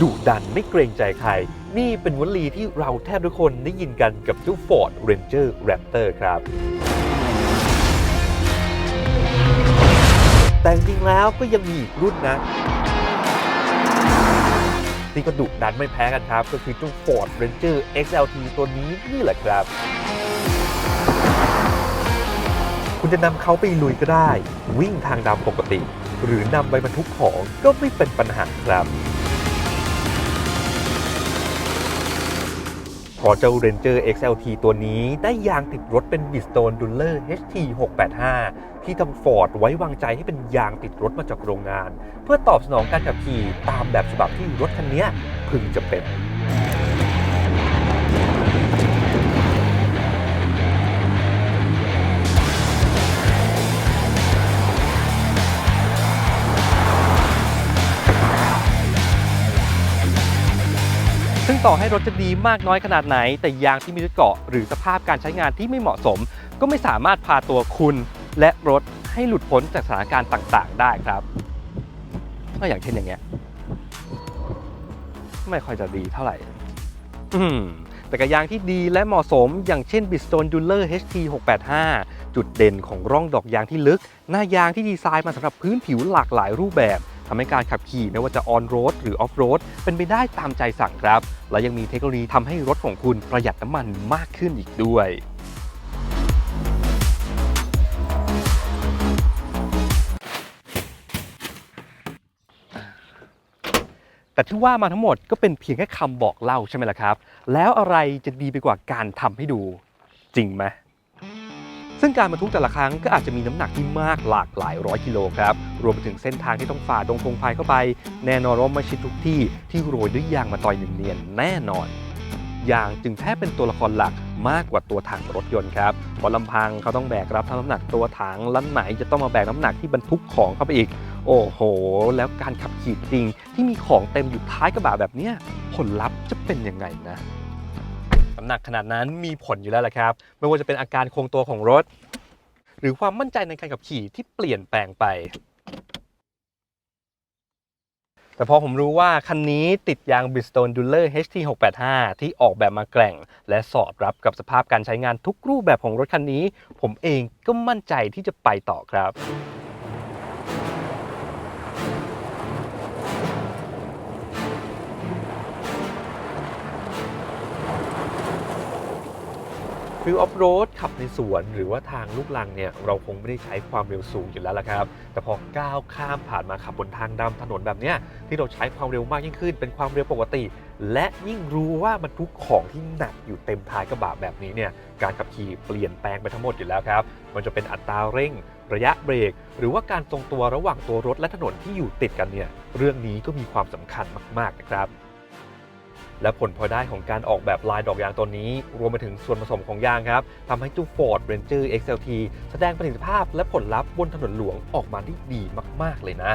ดุดันไม่เกรงใจใคร นี่เป็นวลีที่เราแทบทุกคนได้ยินกันกับเจ้า Ford Ranger Raptor ครับ แต่จริงแล้วก็ยังมีอีกรุ่นนะที่ก็ดุดันไม่แพ้กันครับ ก็คือเจ้า Ford Ranger XLT ตัวนี้นี่แหละครับ คุณจะนำเขาไปลุยก็ได้ วิ่งทางดำปกติ หรือนำไปบรรทุกของก็ไม่เป็นปัญหาครับ พอเจ้า Ranger XLT ตัวนี้ได้ยางติดรถเป็น Bridgestone Duller HT 685ที่ทางฟอร์ดไว้วางใจให้เป็นยางติดรถมาจากโรงงาน เพื่อตอบสนองการขับขี่ตามแบบฉบับที่รถคันนี้พึงจะเป็น ต่อให้รถจะดีมากน้อยขนาดไหน แต่ยางที่มีรถเกาะ หรือสภาพการใช้งานที่ไม่เหมาะสม ก็ไม่สามารถพาตัวคุณและรถให้หลุดพ้นจากสถานการณ์ต่างๆ ได้ครับก็อย่างเช่นอย่างเงี้ยไม่ค่อยจะดีเท่าไหร่ อืมแต่กับยางที่ดีและเหมาะสม อย่างเช่น Bridgestone Duller HT 685จุดเด่นของร่องดอกยางที่ลึก หน้ายางที่ดีไซน์มาสำหรับพื้นผิวหลากหลายรูปแบบ ทำให้การขับขี่ไม่ว่าจะออนโรดหรือออฟโรดเป็นไปได้ตามใจสั่งครับ และยังมีเทคโนโลยีทำให้รถของคุณประหยัดน้ำมันมากขึ้นอีกด้วยแต่ที่ว่ามาทั้งหมดก็เป็นเพียงแค่คำบอกเล่าใช่ไหมล่ะครับ แล้วอะไรจะดีไปกว่าการทำให้ดูจริงไหม ซึ่งการบรรทุกแต่ละครั้งก็อาจจะมีน้ำหนักที่มากหลากหลายร้อยกิโลครับ รวมไปถึงเส้นทางที่ต้องฝ่าดงพงไพรเข้าไป แน่นอนว่าไม่ใช่ทุกที่ที่โรยด้วยยางมาตอยเนียนๆแน่นอนยางจึงแทบเป็นตัวละครหลักมากกว่าตัวถังรถยนต์ครับเพราะลำพังเขาต้องแบกรับทั้งน้ำหนักตัวถังและไหนจะต้องมาแบกน้ำหนักที่บรรทุกของเข้าไปอีก โอ้โห แล้วการขับขี่จริงที่มีของเต็มอยู่ท้ายกระบะแบบนี้ผลลัพธ์จะเป็นยังไงนะ น้ำหนักขนาดนั้นมีผลอยู่แล้วแหละครับ ไม่ว่าจะเป็นอาการคงตัวของรถ หรือความมั่นใจในการขับขี่ที่เปลี่ยนแปลงไป แต่พอผมรู้ว่าคันนี้ติดยาง Bridgestone Duller HT 685ที่ออกแบบมาแกร่ง และสอดรับกับสภาพการใช้งานทุกรูปแบบของรถคันนี้ ผมเองก็มั่นใจที่จะไปต่อครับ ฟิลออฟโรดขับในสวนหรือว่าทางลูกลังเนี่ยเราคงไม่ได้ใช้ความเร็วสูงอยู่แล้วละครับ แต่พอก้าวข้ามผ่านมาขับบนทางดำถนนแบบเนี้ยที่เราใช้ความเร็วมากยิ่งขึ้น เป็นความเร็วปกติ และยิ่งรู้ว่าบรรทุกของที่หนักอยู่เต็มท้ายกระบะแบบนี้เนี่ยการขับขี่เปลี่ยนแปลงไปทั้งหมดอยู่แล้วครับมันจะเป็นอัตราเร่ง ระยะเบรก หรือว่าการทรงตัวระหว่างตัวรถและถนนที่อยู่ติดกันเนี่ยเรื่องนี้ก็มีความสำคัญมากๆนะครับ และผลพลอยได้ของการออกแบบลายดอกยางตัวนี้ รวมไปถึงส่วนผสมของยางครับทำให้เจู Ford Ranger XLT แสดงประสิทธิภาพและผลลัพธ์บนถนนหลวงออกมาได้ดีมาก ๆ เลยนะ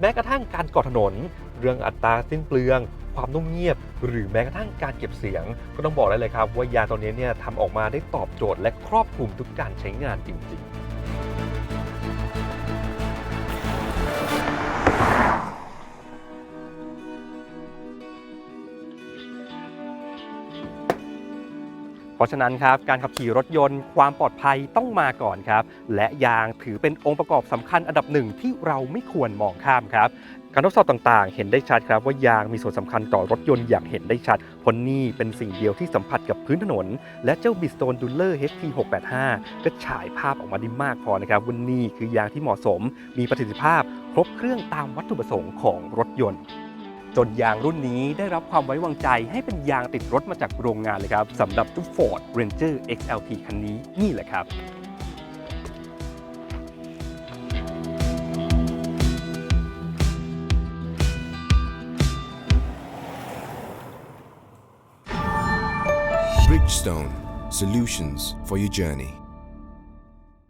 แม้กระทั่งการก่อถนน เรื่องอัตราสิ้นเปลือง ความนุ่มเงียบ หรือแม้กระทั่งการเก็บเสียง ก็ต้องบอกได้เลยครับว่ายางตัวนี้เนี่ยทำออกมาได้ตอบโจทย์และครอบคลุมทุกการใช้งานจริง ๆ เพราะฉะนั้นครับการขับขี่รถยนต์ความปลอดภัยต้องมาก่อนครับ และยางถือเป็นองค์ประกอบสำคัญอันดับหนึ่งที่เราไม่ควรมองข้ามครับการทดสอบต่างๆ เห็นได้ชัดครับว่ายางมีส่วนสำคัญต่อรถยนต์อย่างเห็นได้ชัดเพราะนี่เป็นสิ่งเดียวที่สัมผัสกับพื้นถนน และเจ้า Bridgestone Duller HT 685 ก็ฉายภาพออกมาได้มากพอนะครับว่านี่คือยางที่เหมาะสม มีประสิทธิภาพ ครบเครื่องตามวัตถุประสงค์ของรถยนต์ จนยางรุ่นนี้ได้รับความไว้วางใจให้เป็นยางติดรถมาจากโรงงานเลยครับสำหรับเจ้า Ford Ranger XLT คันนี้นี่แหละครับ Bridgestone, solutions for your journey.